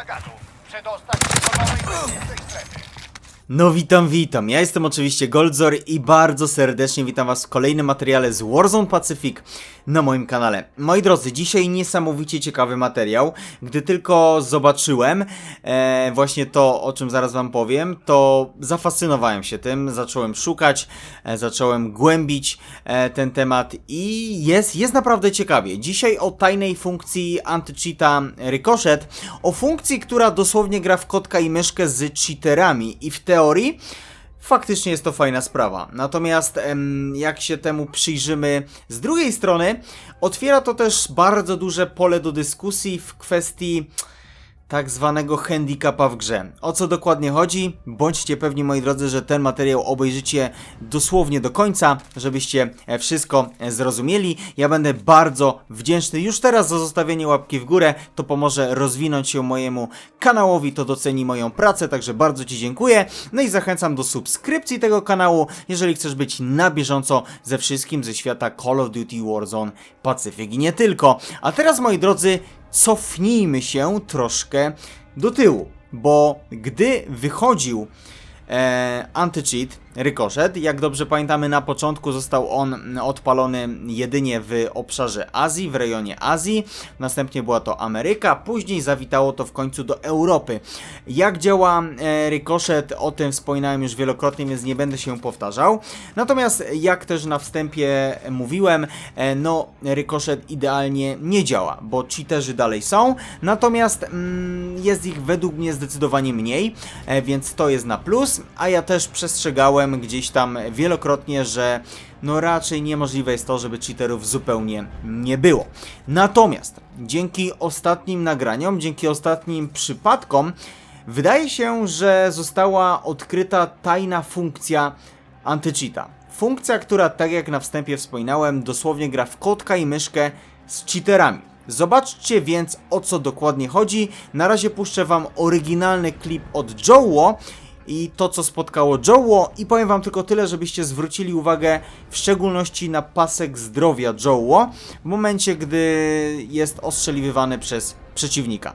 huraganu. Przedostać się do nowej strefy. No witam, witam. Ja jestem oczywiście Goldzor i bardzo serdecznie witam was w kolejnym materiale z Warzone Pacific na moim kanale. Moi drodzy, dzisiaj niesamowicie ciekawy materiał. Gdy tylko zobaczyłem e, właśnie to, o czym zaraz wam powiem, to zafascynowałem się tym, zacząłem szukać, e, zacząłem głębić e, ten temat i jest, jest naprawdę ciekawie. Dzisiaj o tajnej funkcji anti-cheata Ricochet, o funkcji, która dosłownie gra w kotka i myszkę z cheaterami i w teorii faktycznie jest to fajna sprawa. Natomiast jak się temu przyjrzymy z drugiej strony, otwiera to też bardzo duże pole do dyskusji w kwestii tak zwanego handicapa w grze. O co dokładnie chodzi? Bądźcie pewni, moi drodzy, że ten materiał obejrzycie dosłownie do końca, żebyście e, wszystko e, zrozumieli. Ja będę bardzo wdzięczny już teraz za zostawienie łapki w górę. To pomoże rozwinąć się mojemu kanałowi, to doceni moją pracę, także bardzo Ci dziękuję. No i zachęcam do subskrypcji tego kanału, jeżeli chcesz być na bieżąco ze wszystkim ze świata Call of Duty Warzone Pacyfik i nie tylko. A teraz, moi drodzy, cofnijmy się troszkę do tyłu, bo gdy wychodził e, anti-cheat Ricochet, jak dobrze pamiętamy na początku został on odpalony jedynie w obszarze Azji, w rejonie Azji, następnie była to Ameryka, później zawitało to w końcu do Europy. Jak działa e, Ricochet, o tym wspominałem już wielokrotnie, więc nie będę się powtarzał. Natomiast jak też na wstępie mówiłem, e, no Ricochet idealnie nie działa, bo cheaterzy dalej są, natomiast mm, jest ich według mnie zdecydowanie mniej, e, więc to jest na plus, a ja też przestrzegałem gdzieś tam wielokrotnie, że no raczej niemożliwe jest to, żeby cheaterów zupełnie nie było. Natomiast dzięki ostatnim nagraniom, dzięki ostatnim przypadkom, wydaje się, że została odkryta tajna funkcja antycheata. Funkcja, która, tak jak na wstępie wspominałem, dosłownie gra w kotka i myszkę z cheaterami. Zobaczcie więc o co dokładnie chodzi. Na razie puszczę wam oryginalny klip od Joe'o i to co spotkało Joe'o i powiem wam tylko tyle, żebyście zwrócili uwagę w szczególności na pasek zdrowia Joe'o w momencie, gdy jest ostrzeliwywany przez przeciwnika.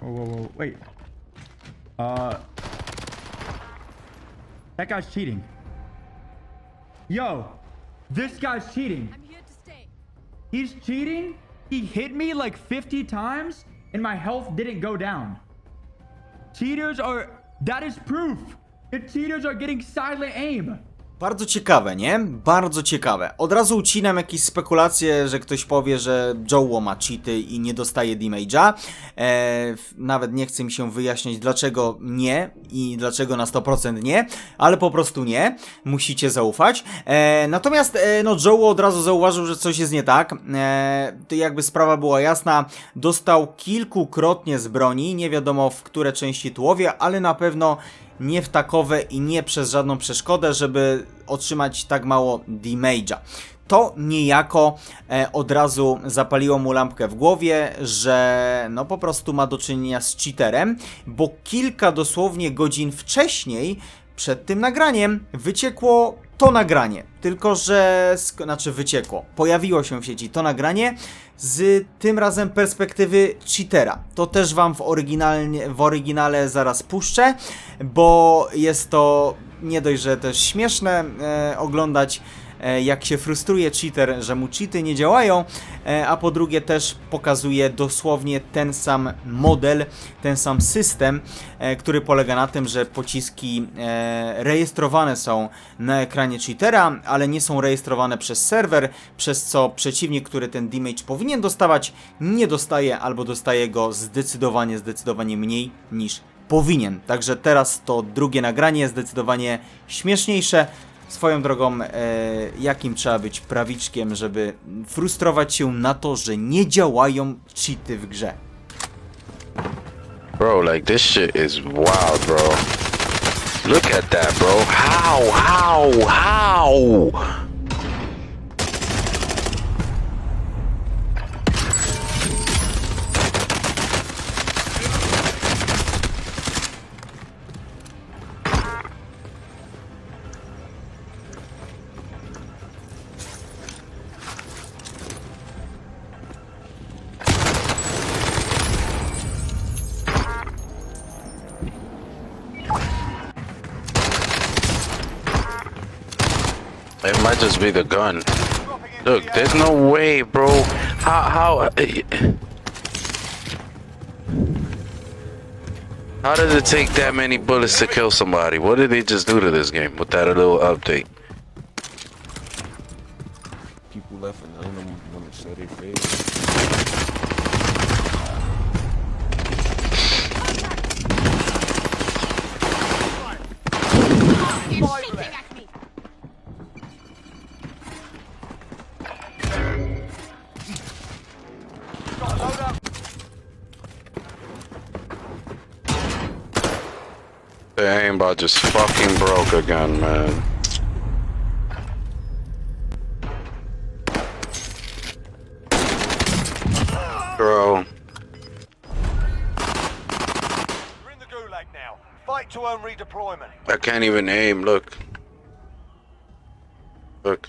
Whoa, whoa, whoa, wait. Uh. That guy's cheating. Yo, this guy's cheating. I'm here to stay. He's cheating? He hit me like 50 times and my health didn't go down. Cheaters are. That is proof. The cheaters are getting silent aim. Bardzo ciekawe, nie? Bardzo ciekawe. Od razu ucinam jakieś spekulacje, że ktoś powie, że Joe ma cheaty i nie dostaje damage'a. E, f- nawet nie chce mi się wyjaśnić, dlaczego nie i dlaczego na 100% nie, ale po prostu nie. Musicie zaufać. E, natomiast e, no Joe od razu zauważył, że coś jest nie tak. E, to jakby sprawa była jasna. Dostał kilkukrotnie z broni, nie wiadomo w które części tułowia, ale na pewno nie w takowe i nie przez żadną przeszkodę, żeby otrzymać tak mało damage'a. To niejako e, od razu zapaliło mu lampkę w głowie, że no po prostu ma do czynienia z cheaterem, bo kilka dosłownie godzin wcześniej przed tym nagraniem wyciekło to nagranie. Tylko, że. Znaczy, wyciekło. Pojawiło się w sieci to nagranie z tym razem perspektywy cheatera. To też wam w, oryginalnie, w oryginale zaraz puszczę, bo jest to nie dość, że też śmieszne e, oglądać jak się frustruje cheater, że mu cheaty nie działają, e, a po drugie też pokazuje dosłownie ten sam model, ten sam system, e, który polega na tym, że pociski e, rejestrowane są na ekranie cheatera, ale nie są rejestrowane przez serwer, przez co przeciwnik, który ten damage powinien dostawać, nie dostaje albo dostaje go zdecydowanie, zdecydowanie mniej niż powinien. Także teraz to drugie nagranie zdecydowanie śmieszniejsze. Swoją drogą, e, jakim trzeba być prawiczkiem, żeby frustrować się na to, że nie działają cheaty w grze. Bro, like this shit is wild, bro. Look at that, bro. How? How? How? Might just be the gun. Look, there's no way, bro. How how How it take that many bullets to kill somebody? What did they just do to this game with that little update? people left and none of them want to show Aimbot just fucking broke again, man. Bro, We're in the gulag now. Fight to earn redeployment. I can't even aim. Look. Look.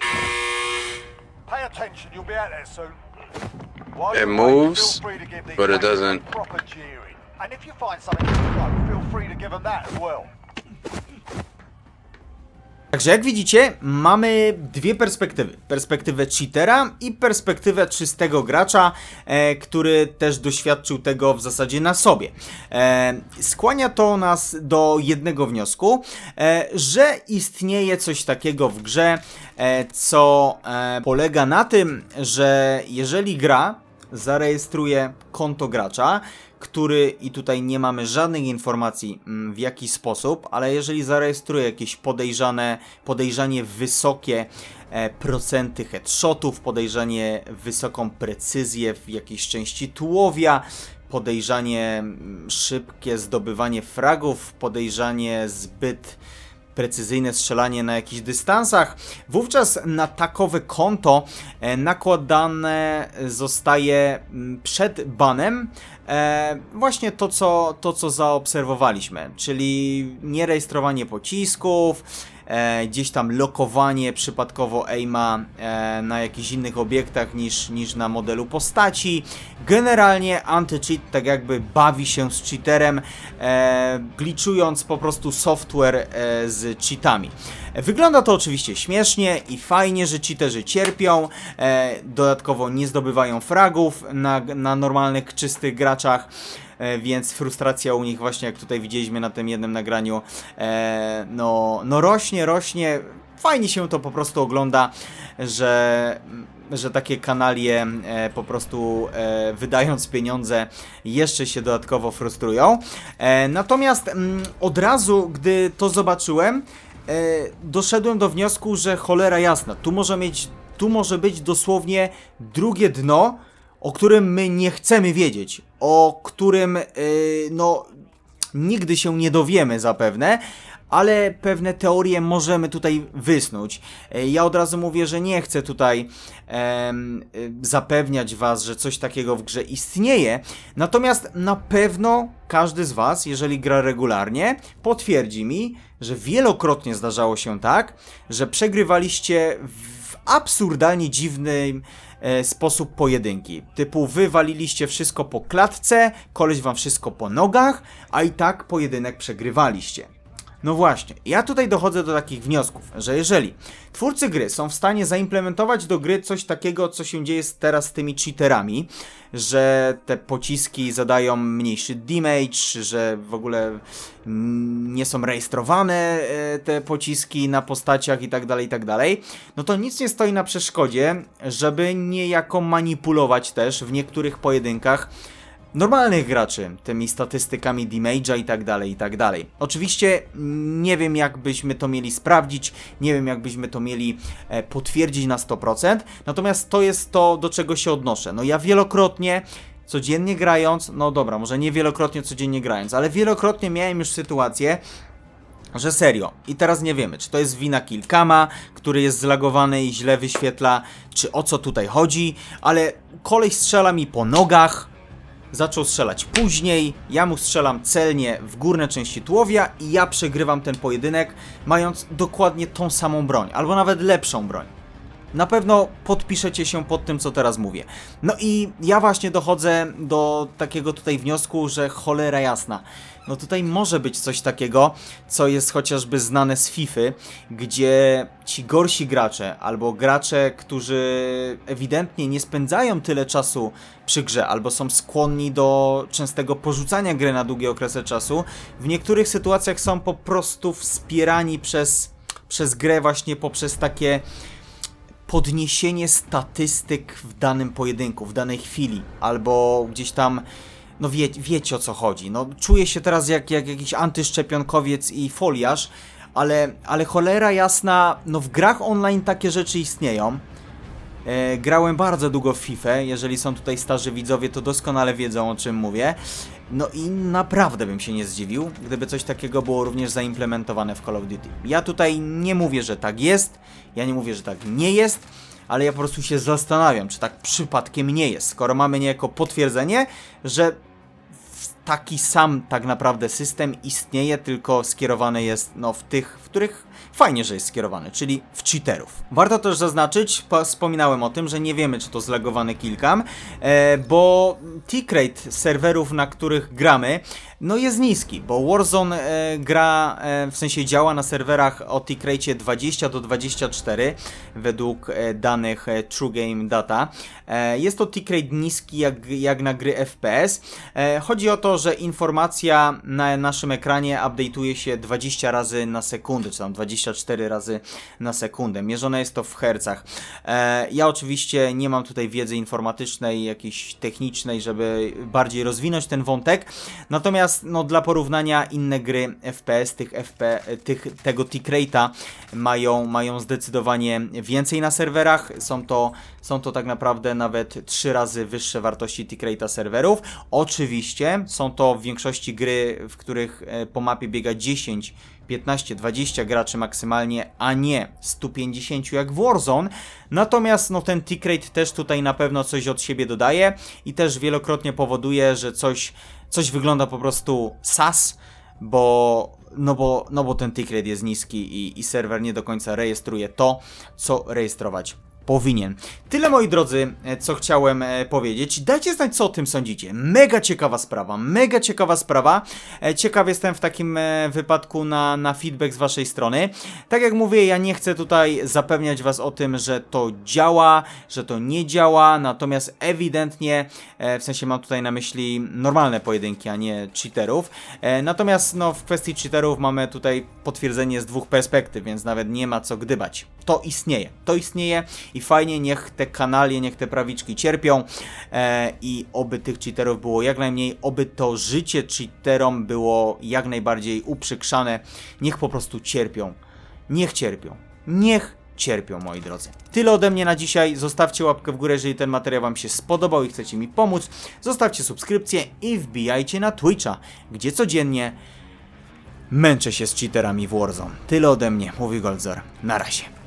Pay attention, you'll be out there soon. While It moves, feel free to give these but it doesn't-. And if you find something feel free to give them that as well. Także jak widzicie, mamy dwie perspektywy. Perspektywę cheatera i perspektywę czystego gracza, e, który też doświadczył tego w zasadzie na sobie. E, skłania to nas do jednego wniosku, e, że istnieje coś takiego w grze, e, co e, polega na tym, że jeżeli gra zarejestruje konto gracza, który i tutaj nie mamy żadnych informacji mm, w jaki sposób, ale jeżeli zarejestruje jakieś podejrzane, podejrzanie wysokie e, procenty headshotów, podejrzanie wysoką precyzję w jakiejś części tułowia, podejrzanie mm, szybkie zdobywanie fragów, podejrzanie zbyt precyzyjne strzelanie na jakichś dystansach, wówczas na takowe konto e, nakładane zostaje mm, przed banem e, właśnie to co, to, co zaobserwowaliśmy, czyli nierejestrowanie pocisków, e, gdzieś tam lokowanie przypadkowo aima e, na jakichś innych obiektach niż, niż na modelu postaci. Generalnie anti-cheat tak jakby bawi się z cheaterem, e, gliczując po prostu software e, z cheatami. Wygląda to oczywiście śmiesznie i fajnie, że cheaterzy cierpią, e, dodatkowo nie zdobywają fragów na, na normalnych, czystych graczach. E, więc frustracja u nich właśnie jak tutaj widzieliśmy na tym jednym nagraniu e, no, no rośnie, rośnie fajnie się to po prostu ogląda, że, że takie kanalie e, po prostu e, wydając pieniądze jeszcze się dodatkowo frustrują. E, natomiast mm, od razu, gdy to zobaczyłem, doszedłem do wniosku, że cholera jasna, tu może mieć, tu może być dosłownie drugie dno, o którym my nie chcemy wiedzieć, o którym yy, no nigdy się nie dowiemy zapewne, ale pewne teorie możemy tutaj wysnuć. E, Ja od razu mówię, że nie chcę tutaj em, y, zapewniać Was, że coś takiego w grze istnieje, natomiast na pewno każdy z Was, jeżeli gra regularnie, potwierdzi mi, że wielokrotnie zdarzało się tak, że przegrywaliście w absurdalnie dziwnym e, sposób pojedynki. Typu wy waliliście wszystko po klatce, koleś wam wszystko po nogach, a i tak pojedynek przegrywaliście. No właśnie, ja tutaj dochodzę do takich wniosków, że jeżeli twórcy gry są w stanie zaimplementować do gry coś takiego, co się dzieje teraz z tymi cheaterami, że te pociski zadają mniejszy damage, że w ogóle mm, nie są rejestrowane e, te pociski na postaciach i tak dalej, i tak dalej, no to nic nie stoi na przeszkodzie, żeby niejako manipulować też w niektórych pojedynkach normalnych graczy tymi statystykami damage'a i tak dalej, i tak dalej. Oczywiście mm, nie wiem jak byśmy to mieli sprawdzić, nie wiem jak byśmy to mieli e, potwierdzić na 100%, natomiast to jest to, do czego się odnoszę. No ja wielokrotnie codziennie grając, no dobra, może nie wielokrotnie codziennie grając, ale wielokrotnie miałem już sytuację, że serio. I teraz nie wiemy, czy to jest wina Killcama, który jest zlagowany i źle wyświetla, czy o co tutaj chodzi, ale koleś strzela mi po nogach, zaczął strzelać później, ja mu strzelam celnie w górne części tułowia i ja przegrywam ten pojedynek, mając dokładnie tą samą broń, albo nawet lepszą broń. Na pewno podpiszecie się pod tym, co teraz mówię. No i ja właśnie dochodzę do takiego tutaj wniosku, że cholera jasna. No tutaj może być coś takiego, co jest chociażby znane z FIFA, gdzie ci gorsi gracze, albo gracze, którzy ewidentnie nie spędzają tyle czasu przy grze, albo są skłonni do częstego porzucania gry na długie okresy czasu, w niektórych sytuacjach są po prostu wspierani przez, przez grę właśnie poprzez takie podniesienie statystyk w danym pojedynku, w danej chwili, albo gdzieś tam, no wie, wiecie o co chodzi. No, czuję się teraz jak, jak jakiś antyszczepionkowiec i foliarz, ale, ale cholera jasna, no w grach online takie rzeczy istnieją. E, grałem bardzo długo w FIFA, jeżeli są tutaj starzy widzowie, to doskonale wiedzą o czym mówię. No i naprawdę bym się nie zdziwił, gdyby coś takiego było również zaimplementowane w Call of Duty. Ja tutaj nie mówię, że tak jest, ja nie mówię, że tak nie jest, ale ja po prostu się zastanawiam, czy tak przypadkiem nie jest, skoro mamy niejako potwierdzenie, że taki sam tak naprawdę system istnieje, tylko skierowany jest no, w tych, w których fajnie, że jest skierowany, czyli w cheaterów. Warto też zaznaczyć, po- wspominałem o tym, że nie wiemy, czy to zlagowany killcam, e, bo tick rate serwerów, na których gramy, no jest niski, bo Warzone e, gra, e, w sensie działa na serwerach o tick rate 20 do 24 według e, danych e, True Game Data. E, jest to tick rate niski jak, jak na gry FPS. E, chodzi o to, że informacja na naszym ekranie update'uje się 20 razy na sekundę, czy tam 24 razy na sekundę. Mierzone jest to w hercach. E, ja oczywiście nie mam tutaj wiedzy informatycznej, jakiejś technicznej, żeby bardziej rozwinąć ten wątek. Natomiast no, dla porównania inne gry FPS, tych FP, tych, tego tick rate'a mają, mają zdecydowanie więcej na serwerach. Są to, są to tak naprawdę nawet 3 razy wyższe wartości tick rate'a serwerów. Oczywiście są to w większości gry, w których e, po mapie biega 10 15, 20 graczy maksymalnie, a nie 150 jak w Warzone. Natomiast no, ten tick rate też tutaj na pewno coś od siebie dodaje i też wielokrotnie powoduje, że coś, coś wygląda po prostu sas, bo no bo, no bo ten tick rate jest niski i, i serwer nie do końca rejestruje to, co rejestrować powinien. Tyle moi drodzy, e, co chciałem e, powiedzieć. Dajcie znać, co o tym sądzicie. Mega ciekawa sprawa, mega ciekawa sprawa. E, Ciekaw jestem w takim wypadku na, na feedback z waszej strony. Tak jak mówię, ja nie chcę tutaj zapewniać was o tym, że to działa, że to nie działa, natomiast ewidentnie, w sensie mam tutaj na myśli normalne pojedynki, a nie cheaterów. Natomiast no, w kwestii cheaterów mamy tutaj potwierdzenie z dwóch perspektyw, więc nawet nie ma co gdybać. To istnieje, to istnieje i fajnie, niech te kanalie, niech te prawiczki cierpią e, i oby tych cheaterów było jak najmniej, oby to życie cheaterom było jak najbardziej uprzykrzane, niech po prostu cierpią, niech cierpią, niech cierpią, moi drodzy. Tyle ode mnie na dzisiaj. Zostawcie łapkę w górę, jeżeli ten materiał Wam się spodobał i chcecie mi pomóc. Zostawcie subskrypcję i wbijajcie na Twitcha, gdzie codziennie męczę się z cheaterami w Warzone. Tyle ode mnie, mówi Goldzor. Na razie.